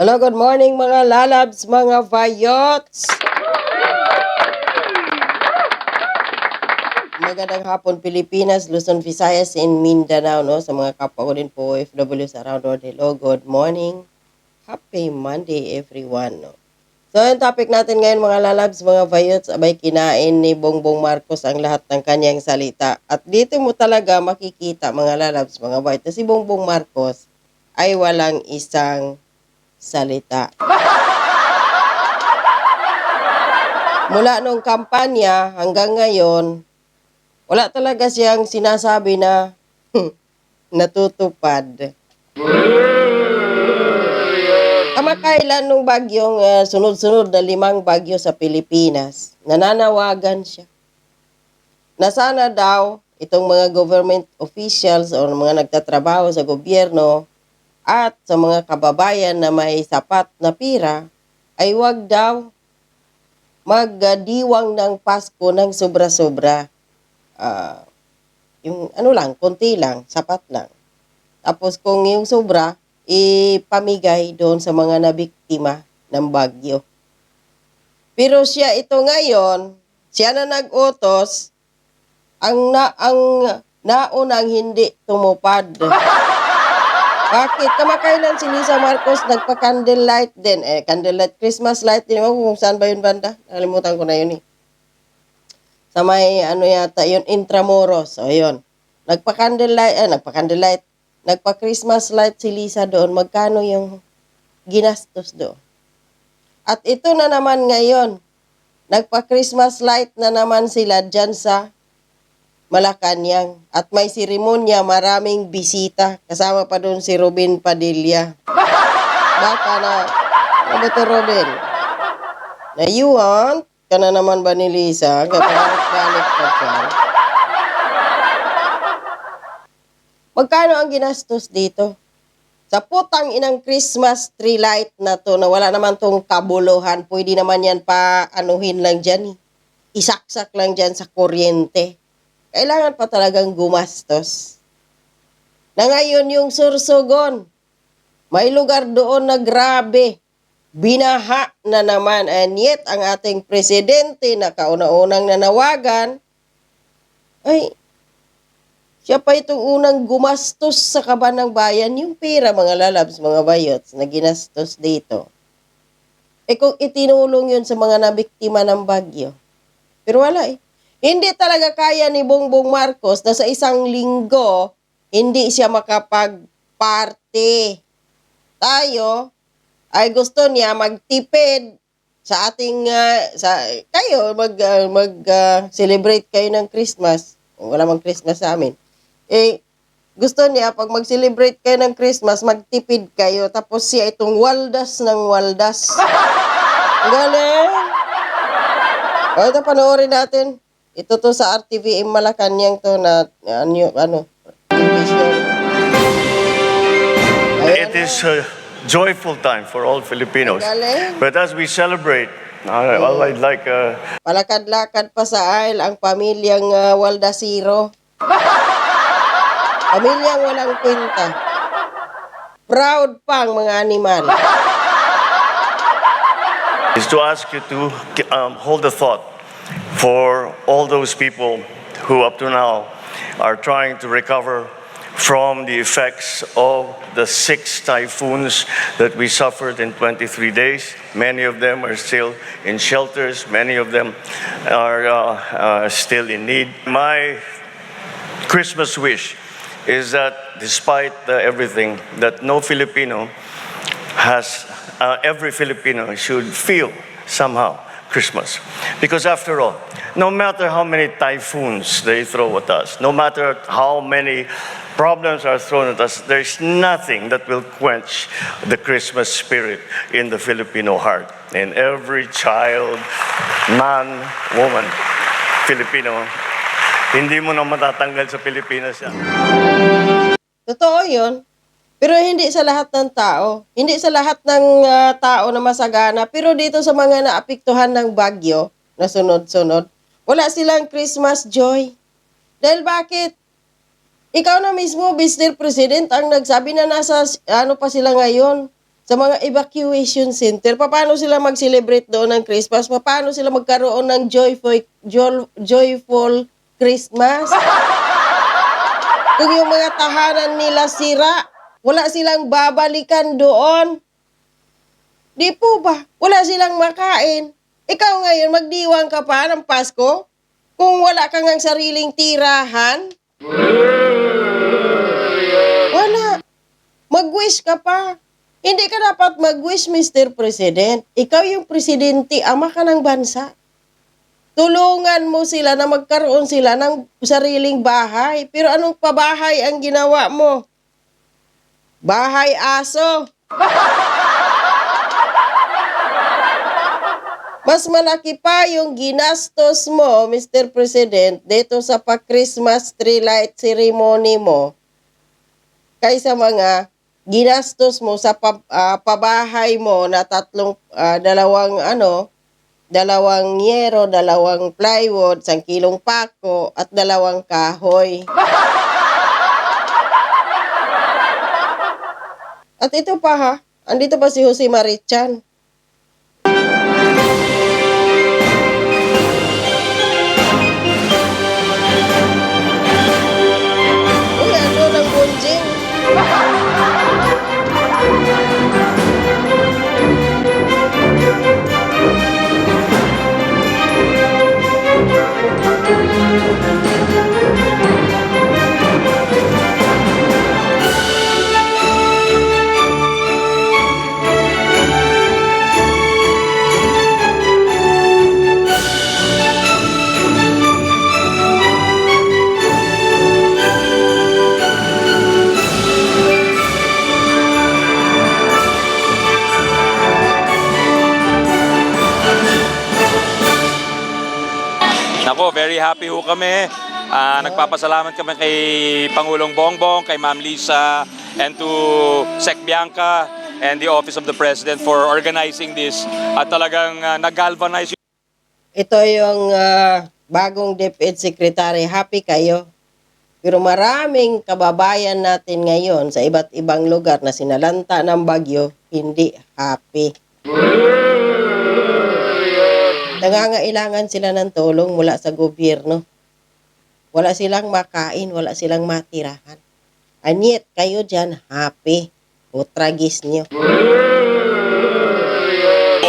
Hello, good morning mga lalabs, mga vayots. Magandang hapon Pilipinas, Luzon, Visayas, and Mindanao, no? Sa mga kapwa ko din po, OFWs around the. Hello, good morning. Happy Monday, everyone, no? So, yung topic natin ngayon, mga lalabs, mga vayots, abay kinain ni Bongbong Marcos ang lahat ng kanyang salita. At dito mo talaga makikita, mga lalabs, mga vayots, na si Bongbong Marcos ay walang isang salita. Mula nung kampanya hanggang ngayon, wala talaga siyang sinasabi na natutupad. Kamakailan nung bagyong ah, sunod-sunod na limang bagyo sa Pilipinas, nananawagan siya na sana daw itong mga government officials o mga nagtatrabaho sa gobyerno at sa mga kababayan na may sapat na pira ay wag daw magdiwang ng Pasko ng sobra-sobra. Ah, yung ano lang, konti lang, sapat lang. Tapos kung yung sobra, ipamigay doon sa mga nabiktima ng bagyo. Pero siya ito ngayon, siya na nag-utos, ang na ang naunang hindi tumupad. Bakit? Kamakailan si Lisa Marcos nagpa-candlelight din. Eh, candlelight, Christmas light. Ewan ko kung saan ba yun banda? Nakalimutan ko na yun eh. Sa may ano yata, yun, Intramuros. O yun. Nagpa-candlelight, eh, nagpa-candlelight. Nagpa-Christmas light si Lisa doon. Magkano yung ginastos doon? At ito na naman ngayon. Nagpa-Christmas light na naman sila dyan sa Malacanang. At may seremonya, maraming bisita. Kasama pa doon si Robin Padilla. Baka na, ano to Robin? Na you want? Ka na naman ba ni Lisa? Kapag-balik ka dyan. Magkano ang ginastos dito? Sa putang inang Christmas tree light na to na wala naman tong kabuluhan, pwede naman yan pa anuhin lang dyan. eh. Isaksak lang dyan sa kuryente. Kailangan pa talagang gumastos. Na ngayon yung sursugon, may lugar doon na grabe. Binaha na naman. And yet, ang ating presidente na kauna-unang nanawagan, ay, siya pa itong unang gumastos sa kaban ng bayan, yung pera, mga lalabs, mga bayots, na ginastos dito. Eh kung itinulong yun sa mga nabiktima ng bagyo. Pero wala eh. Hindi talaga kaya ni Bongbong Marcos na sa isang linggo, hindi siya makapag-party. Tayo ay gusto niya magtipid sa ating ah, sa kayo mag ah, mag ah, celebrate kayo ng Christmas. Wala mang Christmas sa amin. Eh gusto niya pag mag-celebrate kayo ng Christmas, magtipid kayo tapos siya itong waldas ng waldas. Galing. O ito panoorin natin. Ito to sa RTVM Malacanang to na ano, ano. Ayan. It is a joyful time for all Filipinos. Galing. But as we celebrate, I, well, I'd like uh, Palakad-lakad pa sa aisle ang pamilyang uh, Waldasiro. Pamilyang walang kwenta. Proud pa ang mga animal. is to ask you to um, hold a thought for all those people who up to now are trying to recover from the effects of the six typhoons that we suffered in 23 days. Many of them are still in shelters. Many of them are uh, uh, still in need. My Christmas wish is that despite everything, that no Filipino has, uh, every Filipino should feel somehow Christmas. Because after all, no matter how many typhoons they throw at us, no matter how many problems are thrown at us, there's nothing that will quench the Christmas spirit in the Filipino heart. In every child, man, woman, Filipino, hindi mo na matatanggal sa Pilipinas yan. Totoo yun. Pero hindi sa lahat ng tao. Hindi sa lahat ng ah, tao na masagana. Pero dito sa mga naapektuhan ng bagyo na sunod-sunod, wala silang Christmas joy. Dahil bakit? Ikaw na mismo, Mr. President, ang nagsabi na nasa ano pa sila ngayon sa mga evacuation center, paano sila mag-celebrate doon ng Christmas? Paano sila magkaroon ng joyful, joy- joyful Christmas? Kung yung mga tahanan nila sira, wala silang babalikan doon. Di po ba? Wala silang makain. Ikaw ngayon, magdiwang ka pa ng Pasko? Kung wala kang ang sariling tirahan? Wala. Mag-wish ka pa. Hindi ka dapat mag-wish, Mr. President. Ikaw yung presidente, ama ka ng bansa. Tulungan mo sila na magkaroon sila ng sariling bahay. Pero anong pabahay ang ginawa mo? Bahay aso. Mas malaki pa yung ginastos mo, Mr. President, dito sa pa-Christmas tree light ceremony mo kaysa mga ginastos mo sa pa- ah, pabahay mo na tatlong, ah, dalawang ano, dalawang yero, dalawang plywood, isang kilong pako, at dalawang kahoy. At ito pa ha, andito pa si Jose Marichan. Happy ho kami. Ah, nagpapasalamat kami kay Pangulong Bongbong, kay Ma'am Lisa, and to Sec Bianca and the Office of the President for organizing this. At talagang uh, nag-galvanize Ito yung ah, bagong DepEd Secretary. Happy kayo. Pero maraming kababayan natin ngayon sa iba't ibang lugar na sinalanta ng bagyo, hindi happy. Nangangailangan sila ng tulong mula sa gobyerno. Wala silang makain, wala silang matirahan. And yet, kayo dyan happy. Utragis nyo.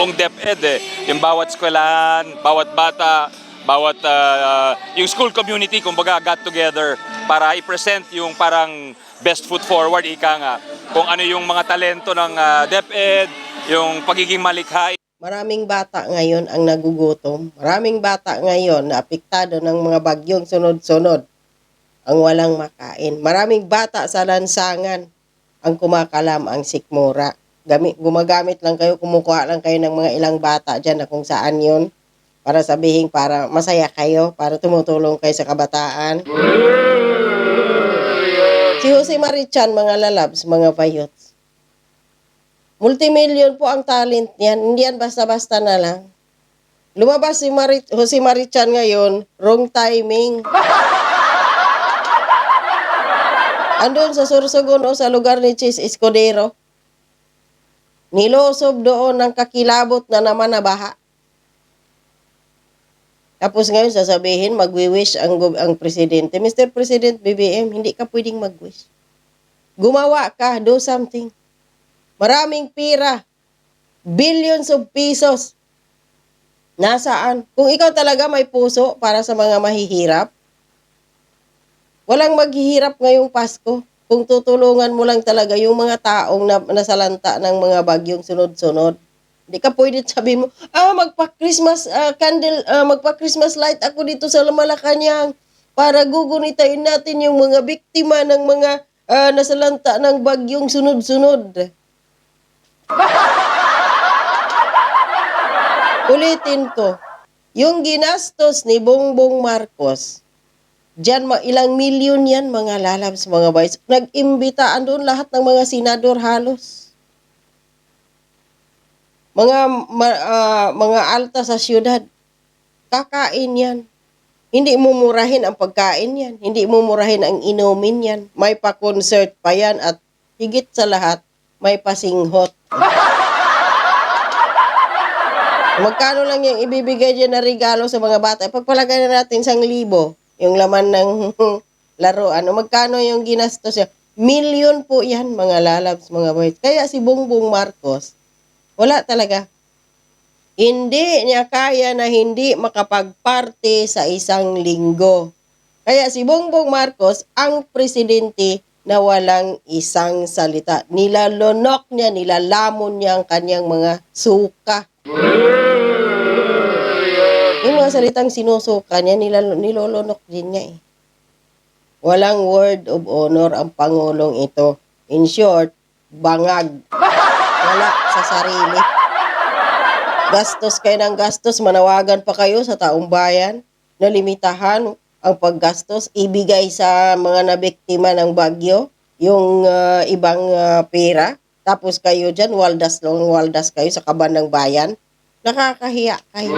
buong DepEd eh. Yung bawat eskwelahan, bawat bata, bawat ah, yung school community kumbaga got together para i-present yung parang best foot forward ika nga kung ano yung mga talento ng ah, DepEd, yung pagiging malikhain Maraming bata ngayon ang nagugutom. Maraming bata ngayon na apektado ng mga bagyong sunod-sunod ang walang makain. Maraming bata sa lansangan ang kumakalam ang sikmura. Gamit, gumagamit lang kayo, kumukuha lang kayo ng mga ilang bata dyan na kung saan yon para sabihin para masaya kayo, para tumutulong kayo sa kabataan. Si Jose Marichan, mga lalabs, mga bayots. Multimillion po ang talent niyan. Hindi yan basta-basta na lang. Lumabas si Mari- Jose Marichan ngayon, wrong timing. Andun sa Sursogon o sa lugar ni Chis Escudero. Nilosob doon ng kakilabot na naman na baha. Tapos ngayon sasabihin, magwi-wish ang, ang presidente. Mr. President BBM, hindi ka pwedeng mag-wish. Gumawa ka, do something. Maraming pira. Billions of pesos. Nasaan? Kung ikaw talaga may puso para sa mga mahihirap, walang maghihirap ngayong Pasko. Kung tutulungan mo lang talaga yung mga taong na, nasalanta ng mga bagyong sunod-sunod. Hindi ka pwede sabihin mo, ah, magpa-Christmas ah, candle, ah, magpa-Christmas light ako dito sa Malacanang para gugunitain natin yung mga biktima ng mga ah, nasalanta ng bagyong sunod-sunod. Ulitin ko, yung ginastos ni Bongbong Marcos, Diyan, ilang milyon yan mga lalabs, mga boys. Nag-imbitaan doon lahat ng mga senador halos. Mga ma- ah, mga alta sa syudad. Kakain yan. Hindi mumurahin ang pagkain yan. Hindi mumurahin ang inumin yan. May pa-concert pa yan at higit sa lahat, may pasinghot. Magkano lang yung ibibigay dyan na regalo sa mga bata? Pagpalagay na natin sang libo, yung laman ng laro. Ano, magkano yung ginastos niya? Milyon po yan, mga lalabs, mga boys. Kaya si Bongbong Marcos, wala talaga. Hindi niya kaya na hindi makapagparte sa isang linggo. Kaya si Bongbong Marcos, ang presidente na walang isang salita. Nilalunok niya, nilalamon niya ang kanyang mga suka. Yung mga salitang sinusuka niya, nilal- nilolonok din niya eh. Walang word of honor ang Pangulong ito. In short, bangag. Wala sa sarili. Gastos kayo ng gastos, manawagan pa kayo sa taong bayan na limitahan ang paggastos, ibigay sa mga nabiktima ng bagyo, yung ah, ibang ah, pera. Tapos kayo dyan, waldas lang, waldas kayo sa kaban bayan. Nakakahiya kayo.